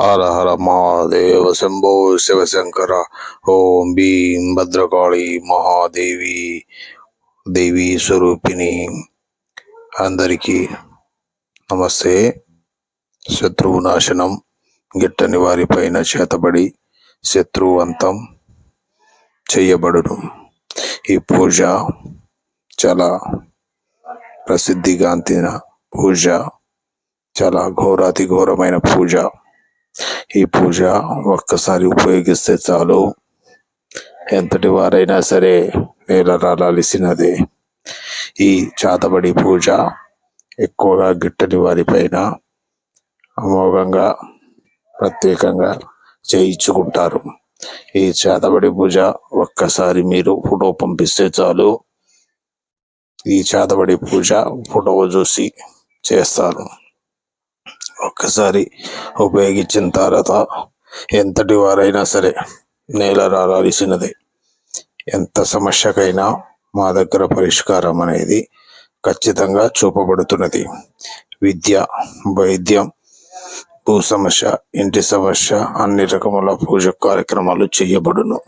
హర హర మహాదేవ శంభో శివశంకర. ఓం భీం భద్రకాళి మహాదేవి దేవి స్వరూపిణి అందరికీ నమస్తే. శత్రువు నాశనం గిట్టని వారిపైన చేతబడి శత్రువు అంతం చేయబడును. ఈ పూజ చాలా ప్రసిద్ధిగాంతిన పూజ చాలా ఘోరాతి ఘోరమైన పూజ. ఈ పూజ ఒక్కసారి ఉపయోగిస్తే చాలు. ఎంతటి వారైనా సరే నేల రాలాల్సినదే. ఈ చాతబడి పూజ ఎక్కువగా గిట్టని వారిపైన అమోఘంగా ప్రత్యేకంగా చేయించుకుంటారు. ఈ చేతబడి పూజ ఒక్కసారి మీరు ఫోటో పంపిస్తే చాలు. ఈ చేతబడి పూజ ఫోటో చూసి చేస్తారు. ఒక్కసారి ఉపయోగించిన తర్వాత ఎంతటి వారైనా సరే నేల రాలాల్సినదే ఎంత సమస్యకైనా మా దగ్గర పరిష్కారం అనేది ఖచ్చితంగా చూపబడుతున్నది. విద్య వైద్యం భూ సమస్య ఇంటి సమస్య అన్ని రకముల పూజ కార్యక్రమాలు చేయబడును.